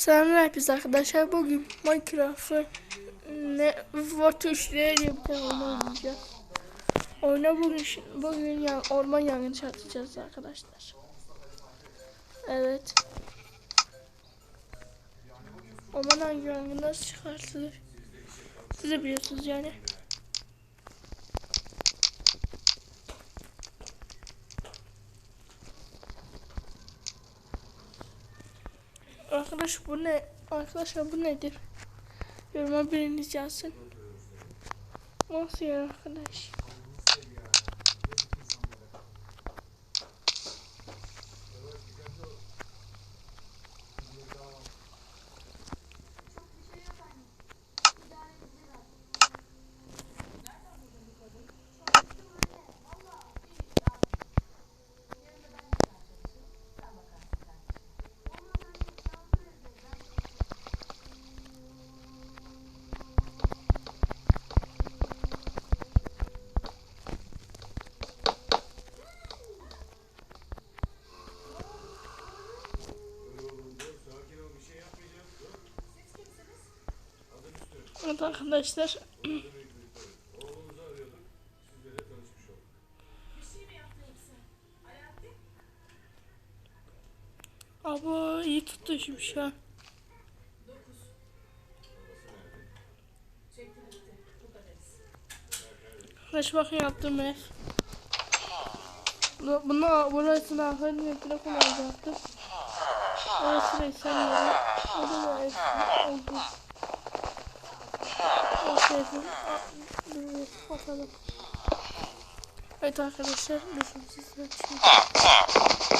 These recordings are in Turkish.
Selamlar hepinize arkadaşlar. Bugün Minecraft'ı ne bir tane oyun oynayacağız. Oyuna bugün bugün ya, orman yangını çatacağız arkadaşlar. Evet. Orman yangını nasıl çıkartılır? Siz biliyorsunuz yani. Arkadaş bu ne? Arkadaşlar bu nedir? Yoruma biriniz yazsın. Nasıl ya arkadaş? Evet arkadaşlar. Abo iyi tuttu şimdi şu an. Arkadaş bakın yaptım ev. Bu- Bunu burasını aferin ve telefon alacaktım. Orası da istemiyorum. O da ev oldu. Aferin. Dur bakalım. Evet arkadaşlar durun sizler için.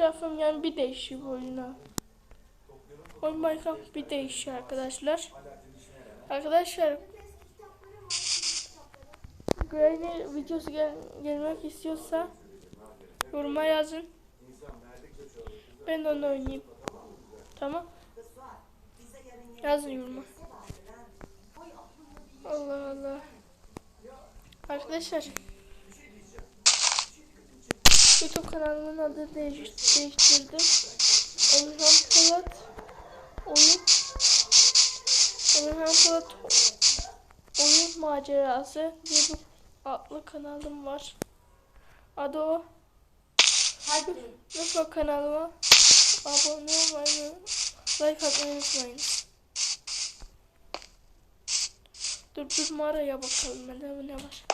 Minecraft'ın yani bir değişiyor oyuna. Oyun Minecraft bir değişiyor arkadaşlar. Arkadaşlar Granny videosu gel gelmek istiyorsa yoruma yazın. Ben de onu oynayayım. Tamam. Yazın yoruma. Allah Allah. Arkadaşlar YouTube kanalımın adını değiş değiştirdim. Emirhan Polat oyun Emirhan Polat oyun macerası diye bir adlı kanalım var. Adı o. Hadi. Lütfen kanalıma abone olmayı, like atmayı unutmayın. Dur dur mağaraya bakalım ne var.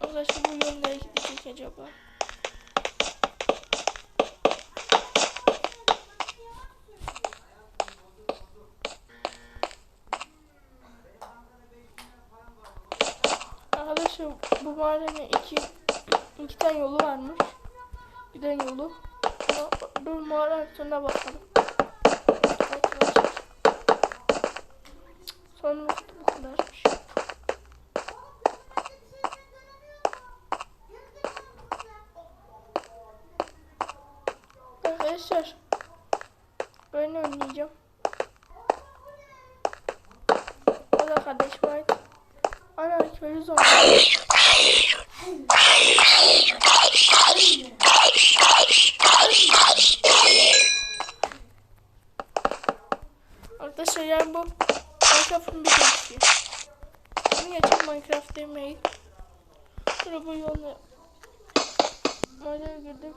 Arkadaşlar bu yol nereye gidecek acaba? Arkadaşlar bu mağaranın iki, iki tane yolu varmış. Tane yolu. Dur mağaranın sonuna bakalım. Arkadaşlar. Sonumuz bu kadarmış. Arkadaşlar ben oynayacağım. da kardeş var. Köylü zombi. Arkadaşlar yani bu Minecraft'ın bir gelişi. Bunu geçip Minecraft demeyi. Sonra bu yolu Mağaraya girdim.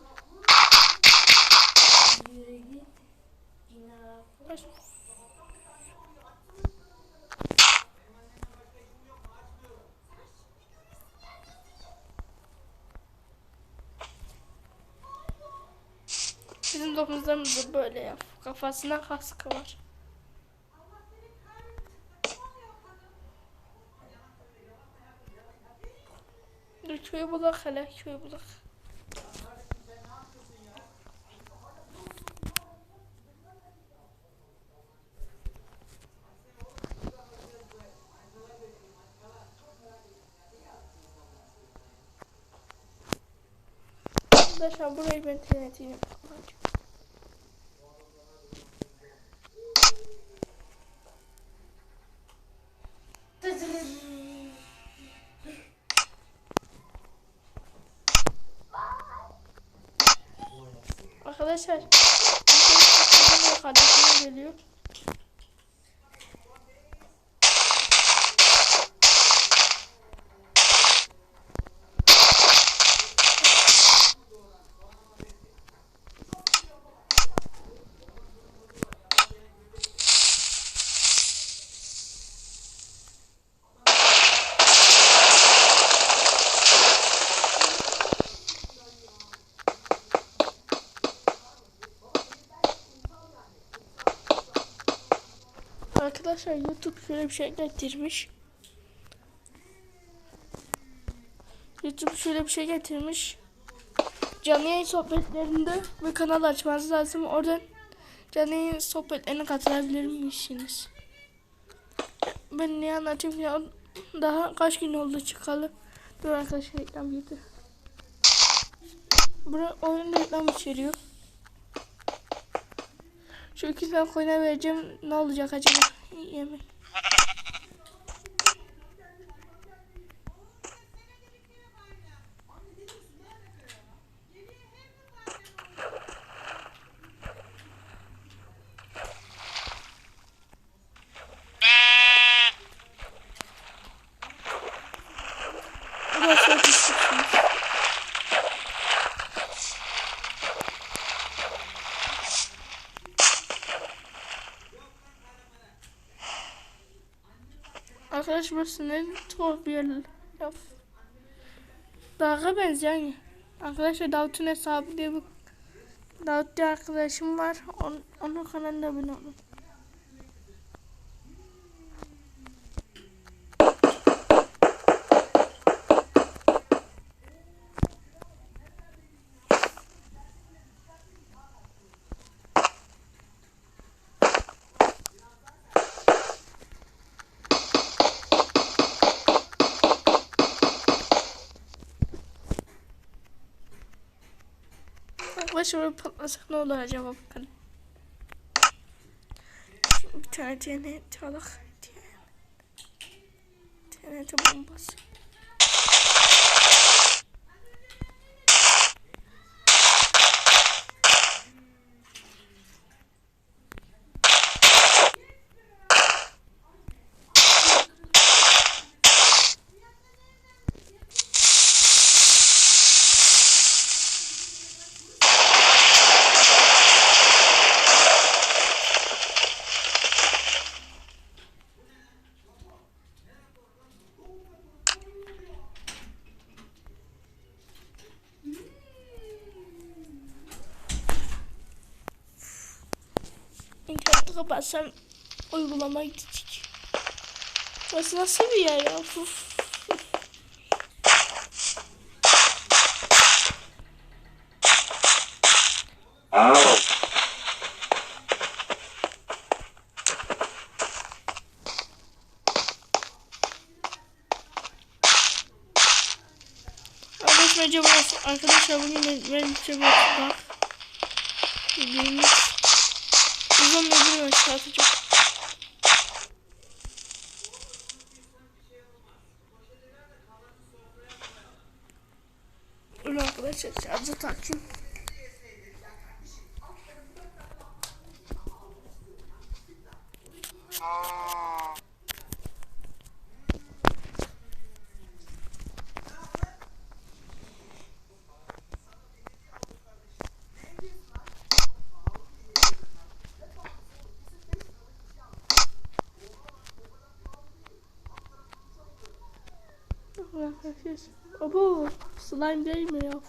Yürü git. Yine Da böyle ya. Kafasına kaskı var. Dur köyü bulak hele köyü bulak. Arkadaşlar burayı ben TNT'yle Arkadaşlar kardeşime geliyor. Arkadaşlar YouTube şöyle bir şey getirmiş. YouTube şöyle bir şey getirmiş. Canlı yayın sohbetlerinde bir kanal açmanız lazım. Oradan canlı yayın sohbetlerine katılabilirmişsiniz. Ben ne anlatayım ya? Daha kaç gün oldu çıkalı. Dur arkadaşlar reklam girdi. Bura oyun reklam içeriyor. Şu iki tane koyuna vereceğim. Ne olacak acaba? Yemek. Burası ne tuhaf bir. Laf. Dağa benziyor yani. Arkadaşlar Davut'un hesabı diye bir Davut diye arkadaşım var. On, onun kanalına abone olun. Böyle patlasak ne olur acaba bakın. Şimdi bir tane TNT alak. TNT bombası. İnterneti kapatsam uygulama gidecek. Burası nasıl bir yer ya? Uf. Arkadaşlar bugün ben, ben acaba bak bildiğimiz zombi vuruyor şartı çok. Öyle arkadaşlar şarjı takayım. Abo slime değil mi ya?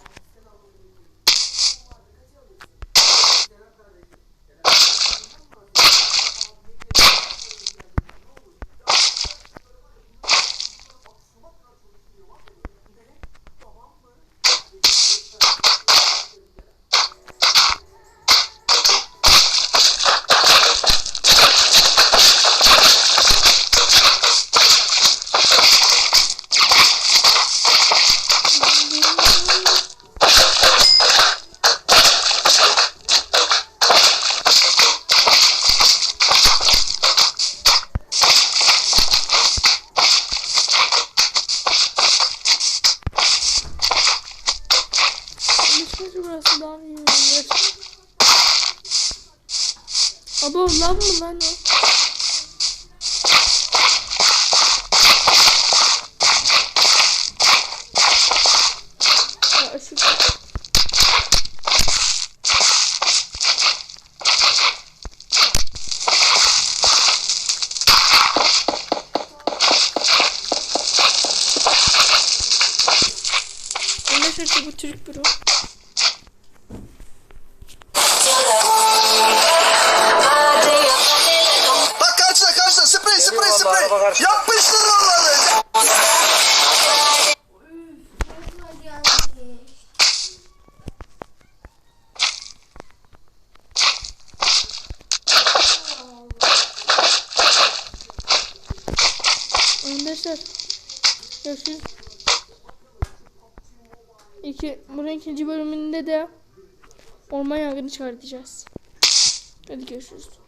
Konuşmacı burası daha iyi yer. Abo lav mı lan o? Ya ışık. Arkadaşlar bu Türk bro. Arkadaşlar görüşürüz. İki, bunun ikinci bölümünde de orman yangını çıkartacağız. Hadi görüşürüz.